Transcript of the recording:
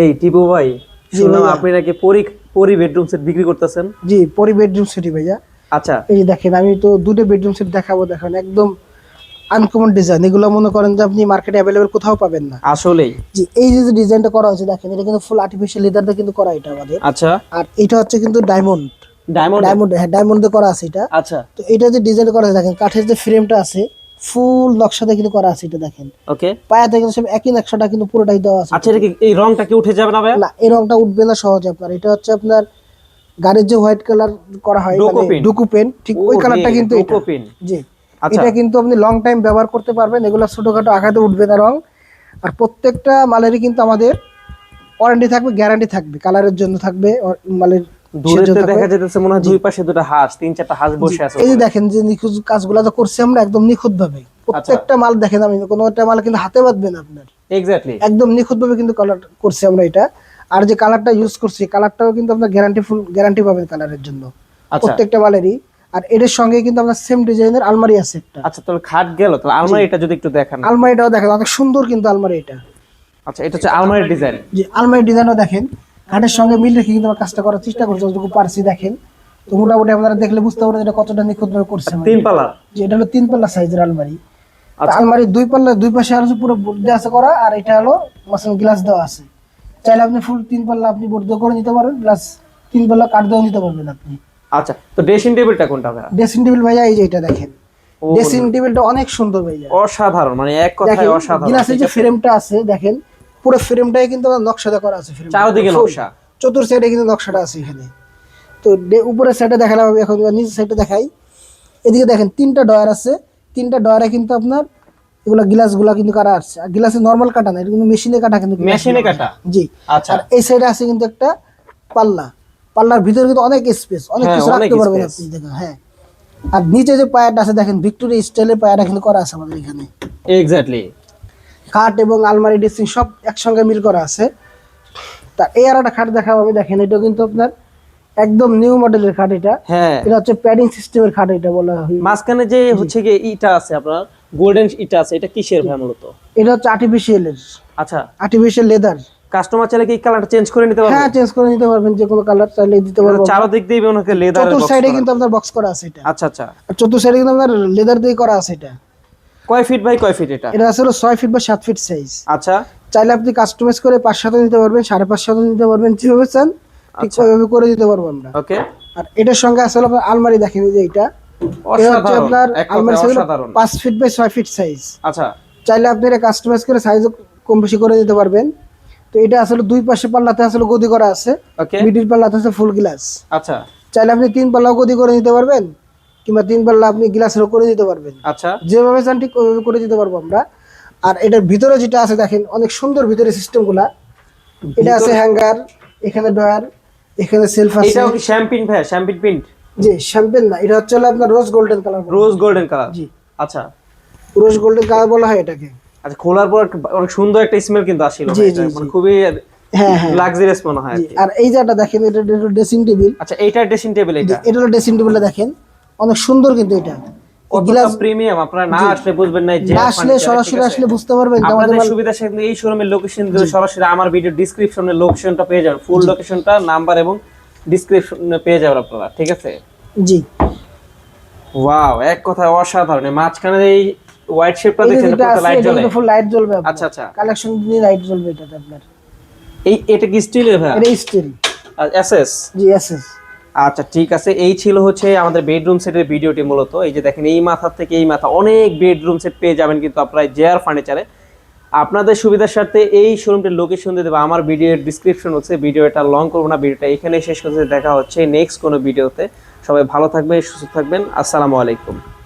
এই টিপু ভাই শুনলাম আপনি নাকি পরি পরি বেডরুম সেট বিক্রি করতেছেন। জি পরি বেডরুম সেটি ভাইয়া। আচ্ছা। এই দেখেন আমি তো দুটো বেডরুম সেট দেখাবো দেখেন একদম আনকমন ডিজাইন এগুলো মনে করেন যে আপনি মার্কেটে অ্যাভেলেবেল কোথাও পাবেন না। আসলেই। জি এই যে ডিজাইনটা করা হয়েছে দেখেন এটা কিন্তু ফুল আর্টিফিশিয়াল লেদার দিয়ে কিন্তু করা এটা আমাদের। আচ্ছা। আর এটা হচ্ছে কিন্তু ডায়মন্ড ডায়মন্ড ডায়মন্ড হ্যাঁ ডায়মন্ড দিয়ে করা আছে এটা। আচ্ছা। তো এটা যে ডিজাইন করা আছে দেখেন কাঠের যে ফ্রেমটা আছে ফুল নকশাতে কিন্তু করা আছে এটা দেখেন। ওকে পায়াতে কিন্তু সব একই নকশাটা কিন্তু পুরোটাই দেওয়া আছে। আচ্ছা এটা কি এই রংটা কি উঠে যাবে না ভাই না এই রংটা উঠবে না সহজে আপনার। এটা হচ্ছে আপনার গাড়ির যে হোয়াইট কালার করা হয় পেন। ডুকু পেন ঠিক ওই কালারটা কিন্তু এটা। পেন। জি। আচ্ছা। এটা কিন্তু আপনি লং টাইম ব্যবহার করতে পারবেন এগুলো ছোটখাটো আঘাতে উঠবে না রং। আর প্রত্যেকটা মালেরই কিন্তু আমাদের ওয়ারেন্টি থাকবে গ্যারান্টি থাকবে কালারের জন্য থাকবে মালের দূরে জন্য দেখা যেতেছে মনে হয় দুই পাশে দুটো হাঁস তিন চারটা হাঁস বসে আছে এই দেখেন যে নিখুঁত কাজগুলো তো করছি আমরা একদম নিখুঁত ভাবে প্রত্যেকটা মাল দেখেন আমি কোনো একটা মাল কিন্তু হাতে বাঁধবে না আপনার। এক্স্যাক্টলি একদম নিখুঁত ভাবে কিন্তু কালার করছি আমরা এটা। আর যে কালারটা ইউজ করছি কালারটাও কিন্তু আপনার গ্যারান্টি ফুল গ্যারান্টি পাবেন কালারের জন্য। আচ্ছা। প্রত্যেকটা মালেরই। আর এটার সঙ্গে কিন্তু আপনার সেম ডিজাইনের আলমারি আছে একটা। আচ্ছা তাহলে খাট গেল তাহলে আলমারি যদি একটু দেখান। আলমারিটাও দেখেন অনেক সুন্দর কিন্তু আলমারি এটা। আচ্ছা এটা হচ্ছে আলমারির ডিজাইন যে আলমারি ডিজাইনও দেখেন। খাটের সঙ্গে মিল রেখে কিন্তু আমরা কাজটা করার চেষ্টা করছি যতটুকু পারছি দেখেন। তো মোটামুটি আপনারা দেখলে বুঝতে পারবেন এটা কতটা নিখুঁত ভাবে করছে তিন পাল্লা? যে এটা হলো তিন পাল্লা সাইজের আলমারি। আচ্ছা। আলমারির দুই পাল্লা দুই পাশে আর পুরো বোর্ড দেওয়া আছে করা আর এটা হলো মাসান গ্লাস দেওয়া আছে। চাইলে আপনি ফুল তিন পাল্লা আপনি বোর্ড দিয়ে করে নিতে পারবেন প্লাস তিন পাল্লা কাঠ দিয়েও নিতে পারবেন আপনি। আচ্ছা তো ড্রেসিং টেবিলটা কোনটা ভাই ড্রেসিং টেবিল ভাইয়া এই যে এটা দেখেন। ড্রেসিং টেবিলটা অনেক সুন্দর ভাইয়া। অসাধারণ মানে এক কথায় অসাধারণ। গ্লাসের যে ফ্রেমটা আছে দেখেন পুরো ফ্রেমটাই কিন্তু নকশাটা করা আছে ফ্রেম চারদিকে নকশা। চতুর সাইডে কিন্তু নকশাটা আছে এখানে। তো উপরের সাইডে দেখালাম আমি এখন নিচের সাইডে দেখাই। এদিকে দেখেন তিনটা ডয়ার আছে। তিনটা ডয়ারে কিন্তু আপনার এগুলো গ্লাসগুলো কিন্তু কাটা আসছে আর গ্লাসে নর্মাল কাটা না এটা কিন্তু মেশিনে কাটা কিন্তু মেশিনে কাটা? জি। আচ্ছা। আর এই সাইডে আছে কিন্তু একটা পাল্লা। পাল্লার ভিতরে কিন্তু অনেক স্পেস অনেক হ্যাঁ, কিছু রাখতে পারবেন আপনি দেখেন হ্যাঁ। আর নিচে যে পায়াটা আছে দেখেন ভিক্টোরিয়া স্টাইলের পায়াটা কিন্তু করা আছে আমাদের এখানে। এক্স্যাক্টলি খাট এবং আলমারি ড্রেসিং সব একসঙ্গে মিল করা আছে। তা এই আর একটা খাট দেখাবো আমি দেখেন এটা কিন্তু আপনার একদম নিউ মডেলের খাট এটা। হ্যাঁ। এটা হচ্ছে প্যাডিং সিস্টেমের খাট এটা বলা হয়। মাঝখানে যে হচ্ছে গিয়ে ইটা আছে আপনার গোল্ডেন ইটা আছে এটা কিসের ভাই মূলত? এটা হচ্ছে আর্টিফিশিয়াল এর। আচ্ছা। আর্টিফিশিয়াল লেদার কাস্টমার চাইলে কি কালারটা চেঞ্জ করে নিতে পারবে হ্যাঁ চেঞ্জ করে নিতে পারবেন যে কোনো কালার চাইলে দিতে পারব চারদিক দিয়ে ওনাকে লেদার চতুর সাইডে কিন্তু আপনার বক্স করা আছে এটা। আচ্ছা আচ্ছা। চতুর সাইডে কিন্তু আপনার লেদার দিয়ে করা আছে এটা। কয় ফিট বাই কয় ফিট এটা? এটা আসলে ছয় ফিট বা সাত ফিট সাইজ আচ্ছা। চাইলে আপনি কাস্টমাইজ করে পাঁচ শত নিতে পারবেন সাড়ে পাঁচ শত নিতে পারবেন যেভাবে চান ঠিক আচ্ছা। ওইভাবে করে দিতে পারব আমরা। ওকে। আর এটার সঙ্গে আসলে আপনার আলমারি দেখেন এই যে এটা আপনার আলমারি সাইজ পাঁচ ফিট বাই ছয় ফিট সাইজ আচ্ছা। চাইলে আপনি এটা কাস্টমাইজ করে সাইজ কম বেশি করে দিতে পারবেন। তো এটা আসলে দুই পাশে পাল্লাতে আসলে গদি করা আছে। ওকে। মিডিল পাল্লাতে আছে ফুল গ্লাস আচ্ছা। চাইলে আপনি তিন পাল্লাও গদি করে নিতে পারবেন। কিংবা তিন পাল্লা আপনি গ্লাসেরও করে দিতে পারবেন। আচ্ছা। যেভাবে চান ঠিক ওইভাবে করে দিতে পারব আমরা। আর এটার ভিতরে যেটা আছে দেখেন অনেক সুন্দর ভিতরে সিস্টেমগুলা এটা আছে হ্যাঙ্গার এখানে ডয়ার এখানে সেলফ আছে। এটাও কি শ্যাম্পিন ভাই শ্যাম্পিন প্রিন্ট জি শ্যাম্পেন না এটা হচ্ছে আপনার rose golden colour rose golden colour জি। আচ্ছা। রোজ গোল্ডেন কালার বলা হয় এটাকে। আচ্ছা খোলার পর একটা- অনেক সুন্দর একটা স্মেল কিন্তু আসছিল জি, জি, মানে খুবই হ্যাঁ হ্যাঁ। লাক্সারিয়াস মনে হয় আর এই যেটা দেখেন এটা ড্রেসিং টেবিল আচ্ছা এইটা ড্রেসিং টেবিল এটা এটা ড্রেসিং টেবিলটা দেখেন। অনেক সুন্দর কিন্তু এটা। কতটা প্রিমিয়াম আপনারা না আসলে বুঝবেন না যে আসলে সরাসরি আসলে বুঝতে পারবেন আমাদের সুবিধা সাথে এই শোরুমের লোকেশন সরাসরি আমার ভিডিও ডেসক্রিপশনে লোকেশনটা পেয়ে যাবেন। ফুল লোকেশনটা নাম্বার এবং ডেসক্রিপশনে পেয়ে যাবেন আপনারা ঠিক আছে? জি। ওয়াও এক কথায় অসাধারণ। মাঝখানে এই হোয়াইট শেপটা পুরো লাইট জ্বলে। ফুল লাইট জ্বলবে আচ্ছা আচ্ছা। কালেকশন দিয়ে লাইট জ্বলবে এটাতে আপনার। এই এটা কি স্টিলের ভাই? এটা স্টিল এসএস জি এসএস আচ্ছা ঠিক আছে। এই ছিল হচ্ছে আমাদের বেডরুম সেটের ভিডিওটি মূলত। এই যে দেখেন, এই মাথা থেকে এই মাথা অনেক বেডরুম সেট পেয়ে যাবেন কিন্তু আপনারা জেয়ার ফার্নিচারে আপনাদের সুবিধার সাথে এই শোরুমটির লোকেশন দিয়ে দেবো। আমার ভিডিওর ডিসক্রিপশন হচ্ছে, ভিডিওটা লং করব না, ভিডিওটা এখানে শেষ করতে দেখা হচ্ছে নেক্সট কোনো ভিডিওতে সবাই ভালো থাকবে সুস্থ থাকবেন। আসসালামু আলাইকুম।